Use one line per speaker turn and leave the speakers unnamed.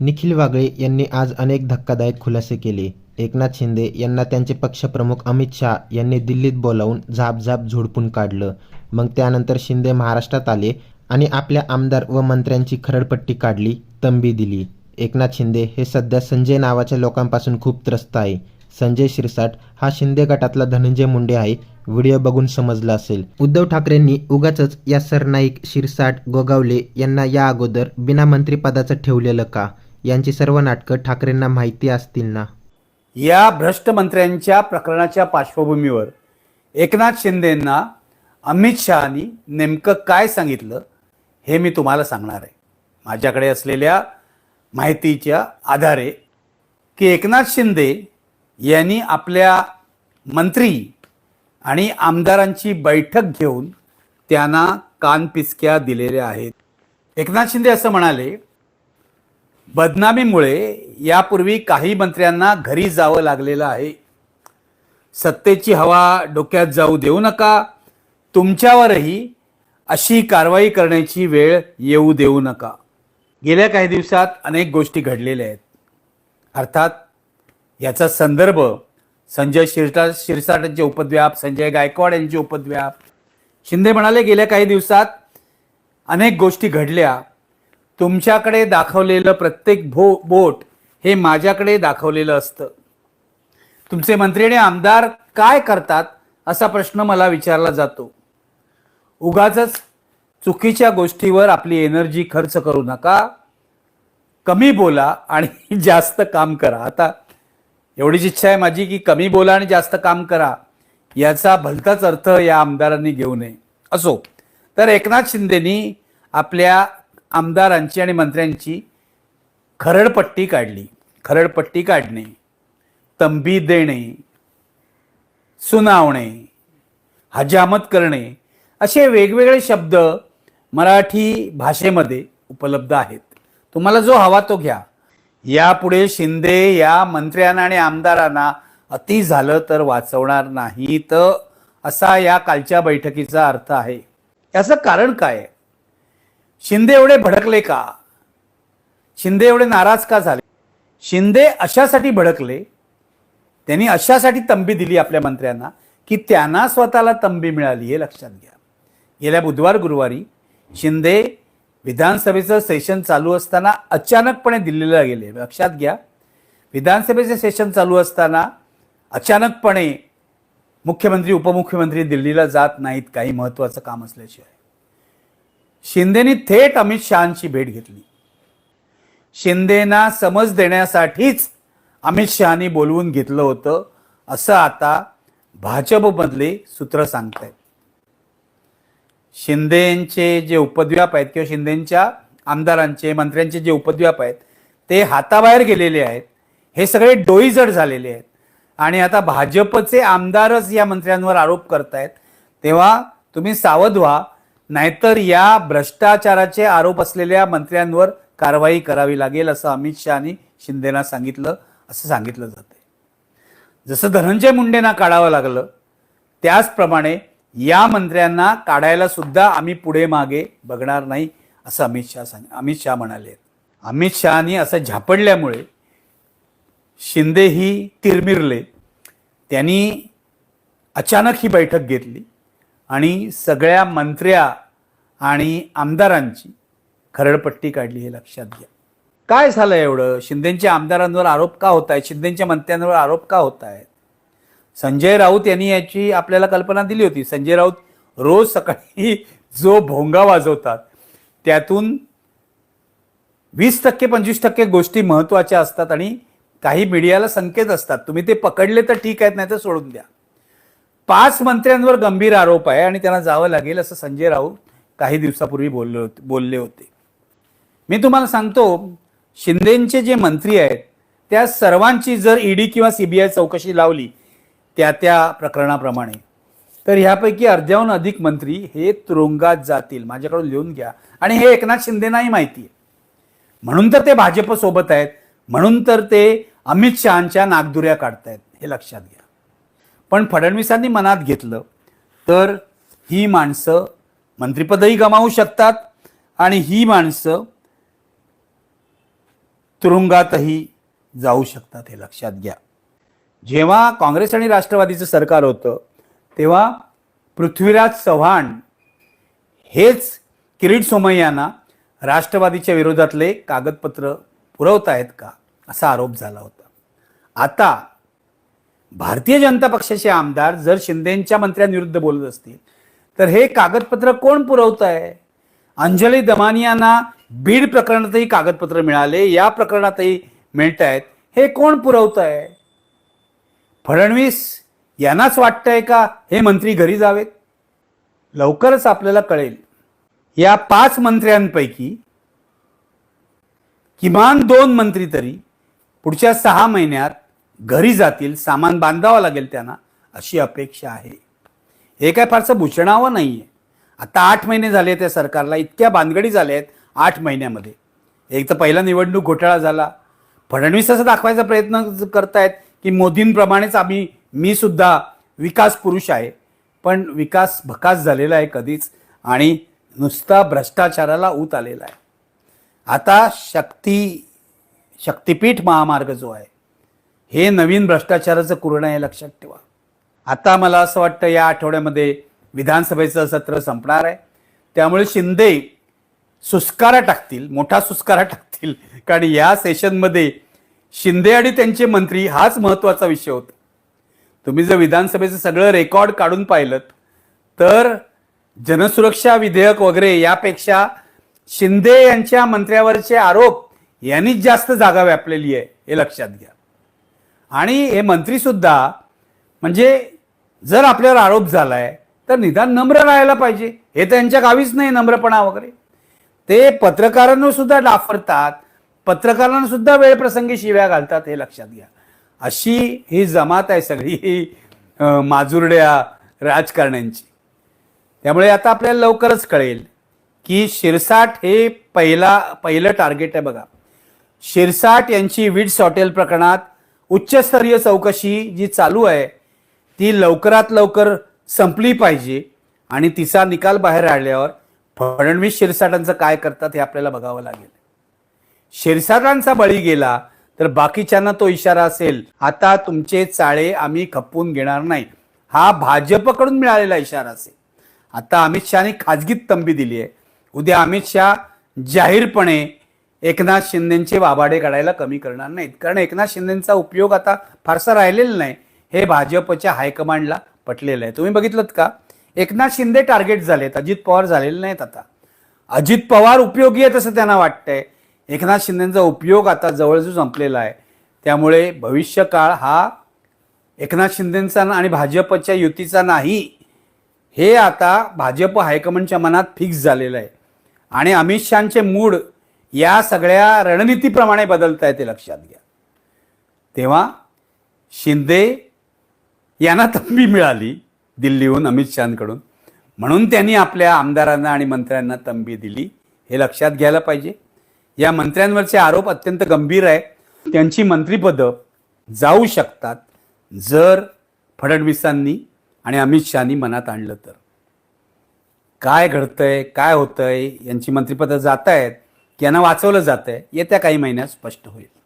निखिल वागळे यांनी आज अनेक धक्कादायक खुलासे केले. एकनाथ शिंदे यांना त्यांचे पक्षप्रमुख अमित शहा यांनी दिल्लीत बोलावून झापझाप झोडपून काढलं. मग त्यानंतर शिंदे महाराष्ट्रात आले आणि आपल्या आमदार व मंत्र्यांची खरडपट्टी काढली तंबी दिली. एकनाथ शिंदे हे सध्या संजय नावाच्या लोकांपासून खूप त्रस्त आहे. संजय शिरसाट हा शिंदे गटातला धनंजय मुंडे आहे व्हिडिओ बघून समजला असेल. उद्धव ठाकरेंनी उगाच या सरनाईक शिरसाट गोगावले यांना या अगोदर बिना मंत्रिपदाचं ठेवलेलं का? यांची सर्व नाटकं ठाकरेंना माहिती असतील ना?
या भ्रष्ट मंत्र्यांच्या प्रकरणाच्या पार्श्वभूमीवर एकनाथ शिंदेंना अमित शहानी नेमकं काय सांगितलं हे मी तुम्हाला सांगणार आहे. माझ्याकडे असलेल्या माहितीच्या आधारे की एकनाथ शिंदे यांनी आपल्या मंत्री आणि आमदारांची बैठक घेऊन त्यांना कानपिचक्या दिलेल्या आहेत. एकनाथ शिंदे असं म्हणाले बदनामीमुळे यापूर्वी काही मंत्र्यांना घरी जावं लागलेलं आहे. सत्तेची हवा डोक्यात जाऊ देऊ नका. तुमच्यावरही अशी कारवाई करण्याची वेळ येऊ देऊ नका. गेल्या काही दिवसात अनेक गोष्टी घडलेल्या आहेत. अर्थात याचा संदर्भ संजय शिरसाट शिरसाटांचे उपद्व्याप संजय गायकवाड यांचे उपद्व्याप. शिंदे म्हणाले गेल्या काही दिवसात अनेक गोष्टी घडल्या. तुमच्याकडे दाखवलेलं प्रत्येक भो बोट हे माझ्याकडे दाखवलेलं असतं. तुमचे मंत्री आणि आमदार काय करतात असा प्रश्न मला विचारला जातो. उगाच चुकीच्या गोष्टीवर आपली एनर्जी खर्च करू नका. कमी बोला आणि जास्त काम करा. आता एवढीच इच्छा आहे माझी की कमी बोला आणि जास्त काम करा. याचा भलताच अर्थ या आमदारांनी घेऊ नये. असो. तर एकनाथ शिंदेनी आपल्या आमदारांची आणि मंत्र्यांची खरडपट्टी काढली. खरडपट्टी काढणे तंबी देणे सुनावणे हजामत करणे असे वेगवेगळे शब्द मराठी भाषेमध्ये उपलब्ध आहेत. तुम्हाला जो हवा तो घ्या. यापुढे शिंदे या मंत्र्यांना आणि आमदारांना अति झालं तर वाचवणार नाही तर असा या कालच्या बैठकीचा अर्थ आहे. याचं कारण काय? आहे शिंदे एवढे भडकले का? शिंदे एवढे नाराज का झाले? शिंदे अशासाठी भडकले त्यांनी अशासाठी तंबी दिली आपल्या मंत्र्यांना की त्यांना स्वतःला तंबी मिळाली हे लक्षात घ्या. गेल्या बुधवार गुरुवारी शिंदे विधानसभेचं सेशन चालू असताना अचानकपणे दिल्लीला गेले. लक्षात घ्या विधानसभेचे सेशन चालू असताना अचानकपणे मुख्यमंत्री उपमुख्यमंत्री दिल्लीला जात नाहीत काही महत्त्वाचं काम असल्याशिवाय. शिंदेनी थेट अमित शहांची भेट घेतली. शिंदेना समज देण्यासाठीच अमित शहानी बोलवून घेतलं होतं असं आता भाजपमधले सूत्र सांगतायत. शिंदेचे जे उपद्व्याप आहेत किंवा शिंदेच्या आमदारांचे मंत्र्यांचे जे उपद्व्याप आहेत ते हाताबाहेर गेलेले आहेत. हे सगळे डोईजड झालेले आहेत. आणि आता भाजपचे आमदारच या मंत्र्यांवर आरोप करतायत. तेव्हा तुम्ही सावध व्हा. नाहीतर या भ्रष्टाचाराचे आरोप असलेल्या मंत्र्यांवर कारवाई करावी लागेल असं अमित शहानी शिंदेना सांगितलं असं सांगितलं जाते जसं धनंजय मुंडेंना काढावं लागलं त्याचप्रमाणे या मंत्र्यांना काढायला सुद्धा आम्ही पुढे मागे बघणार नाही असं अमित शहा सांग अमित शहा म्हणाले. अमित शहानी असं झापडल्यामुळे शिंदे ही तिरमिरले. त्यांनी अचानक ही बैठक घेतली. आणि सगळ्या मंत्र्या आणि आमदारांची खरडपट्टी काढली हे लक्षात घ्या. काय झालं एवढं? शिंदेच्या आमदारांवर आरोप का होत आहेत शिंदेच्या मंत्र्यांवर आरोप का होत आहेत संजय राऊत यांनी याची आपल्याला कल्पना दिली होती. संजय राऊत रोज सकाळी जो भोंगा वाजवतात त्यातून वीस टक्के पंचवीस टक्के गोष्टी महत्त्वाच्या असतात आणि काही मीडियाला संकेत असतात. तुम्ही ते पकडले तर ठीक आहेत नाही तर सोडून द्या. पाच मंत्र्यांवर गंभीर आरोप आहे आणि त्यांना जावं लागेल असं संजय राऊत काही दिवसापूर्वी बोलले होते बोलले होते. मी तुम्हाला सांगतो शिंदेचे जे मंत्री आहेत त्या सर्वांची जर ईडी किंवा सीबीआय चौकशी लावली त्या त्या प्रकरणाप्रमाणे. तर ह्यापैकी अर्ध्याहून अधिक मंत्री हे तुरुंगात जातील. माझ्याकडून लिहून घ्या. आणि हे एकनाथ शिंदेनाही माहिती आहे. म्हणून तर ते भाजप सोबत आहेत. म्हणून तर ते अमित शहांच्या नागदुऱ्या काढतायत हे लक्षात घ्या. पण फडणवीसांनी मनात घेतलं तर ही माणसं मंत्रिपदही गमावू शकतात आणि ही माणसं तुरुंगातही जाऊ शकतात हे लक्षात घ्या. जेव्हा काँग्रेस आणि राष्ट्रवादीचं सरकार होतं तेव्हा पृथ्वीराज चव्हाण हेच किरीट सोमय्यांना राष्ट्रवादीच्या विरोधातले कागदपत्र पुरवत आहेत का? असा आरोप झाला होता. आता भारतीय जनता पक्षाचे आमदार जर शिंदेच्या मंत्र्यांविरुद्ध बोलत असतील तर हे कागदपत्र कोण पुरवत आहे अंजली दमानियांना बीड प्रकरणातही कागदपत्र मिळाले या प्रकरणातही मिळत आहेत हे कोण पुरवत आहे फडणवीस यांनाच वाटतंय का हे मंत्री घरी जावेत? लवकरच आपल्याला कळेल. या पाच मंत्र्यांपैकी किमान दोन मंत्री तरी पुढच्या सहा महिन्यात घरी जातील सामान बांधावं लागेल त्यांना अशी अपेक्षा आहे. हे काय फारसं भूषणावं नाही आहे आता आठ महिने झाले त्या सरकारला इतक्या बांधगडी झाल्या आहेत आठ महिन्यामध्ये. एक तर पहिला निवडणूक घोटाळा झाला. फडणवीस असं दाखवायचा प्रयत्न करतायत की मोदींप्रमाणेच आम्ही मी सुद्धा विकास पुरुष आहे. पण विकास भकास झालेला आहे कधीच आणि नुसता भ्रष्टाचाराला ऊत आलेला आहे. आता शक्ती शक्तिपीठ महामार्ग जो आहे हे नवीन भ्रष्टाचाराचं कुरण आहे लक्षात ठेवा. आता मला असं वाटतं या आठवड्यामध्ये विधानसभेचं सत्र संपणार आहे. त्यामुळे शिंदे सुस्कारा टाकतील मोठा सुस्कारा टाकतील. कारण या सेशनमध्ये शिंदे आणि त्यांचे मंत्री हाच महत्त्वाचा विषय होता. तुम्ही जर विधानसभेचं सगळं रेकॉर्ड काढून पाहिलं तर जनसुरक्षा विधेयक वगैरे यापेक्षा शिंदे यांच्या मंत्र्यावरचे आरोप यांनीच जास्त जागा व्यापलेली आहे हे लक्षात घ्या. आणि हे मंत्रीसुद्धा म्हणजे जर आपल्यावर आरोप झाला आहे तर निदान नम्र राहायला पाहिजे. हे त्यांच्या गावीच नाही नम्रपणा वगैरे. ते पत्रकारांना सुद्धा डाफरतात. पत्रकारांना सुद्धा वेळप्रसंगी शिव्या घालतात हे लक्षात घ्या. अशी ही जमात आहे सगळी ही माजुरड्या राजकारण्यांची. त्यामुळे आता आपल्याला लवकरच कळेल की शिरसाट हे पहिला पहिलं टार्गेट आहे बघा. शिरसाट यांची विड्स हॉटेल प्रकरणात उच्चस्तरीय चौकशी जी चालू आहे ती लवकरात लवकर संपली पाहिजे आणि तिचा निकाल बाहेर आल्यावर फडणवीस शिरसाटांचं काय करतात हे आपल्याला बघावं लागेल. शिरसाटांचा बळी गेला तर बाकीच्यांना तो इशारा असेल आता तुमचे चाळे आम्ही खपवून घेणार नाही. हा भाजपकडून मिळालेला इशारा असेल. आता अमित शहाने खाजगीत तंबी दिली आहे उद्या अमित शहा जाहीरपणे एकनाथ शिंदेचे वाबाडे काढायला कमी करणार नाहीत. कारण एकनाथ शिंदेचा उपयोग आता फारसा राहिलेला नाही. हे भाजपच्या हायकमांडला पटलेलं आहे. तुम्ही बघितलं का? एकनाथ शिंदे टार्गेट झालेत. अजित पवार झालेले नाहीत आता. अजित पवार उपयोगी आहेत असं त्यांना वाटतंय. एकनाथ शिंदेचा उपयोग आता जवळजवळ संपलेला आहे. त्यामुळे भविष्यकाळ हा एकनाथ शिंदेचा आणि भाजपच्या युतीचा नाही. हे आता भाजप हायकमांडच्या मनात फिक्स झालेलं आहे. आणि अमित शहाचे मूड या सगळ्या रणनीतीप्रमाणे बदलत आहे ते लक्षात घ्या. तेव्हा शिंदे यांना तंबी मिळाली दिल्लीहून अमित शहाकडून. म्हणून त्यांनी आपल्या आमदारांना आणि मंत्र्यांना तंबी दिली. हे लक्षात घ्यायला पाहिजे. या मंत्र्यांवरचे आरोप अत्यंत गंभीर आहे त्यांची मंत्रिपदं जाऊ शकतात जर फडणवीसांनी आणि अमित शहानी मनात आणलं तर. काय घडतंय काय होतंय यांची मंत्रिपदं जात आहेत यांना वाचवलं जात आहे येत्या काही महिन्यात स्पष्ट होईल.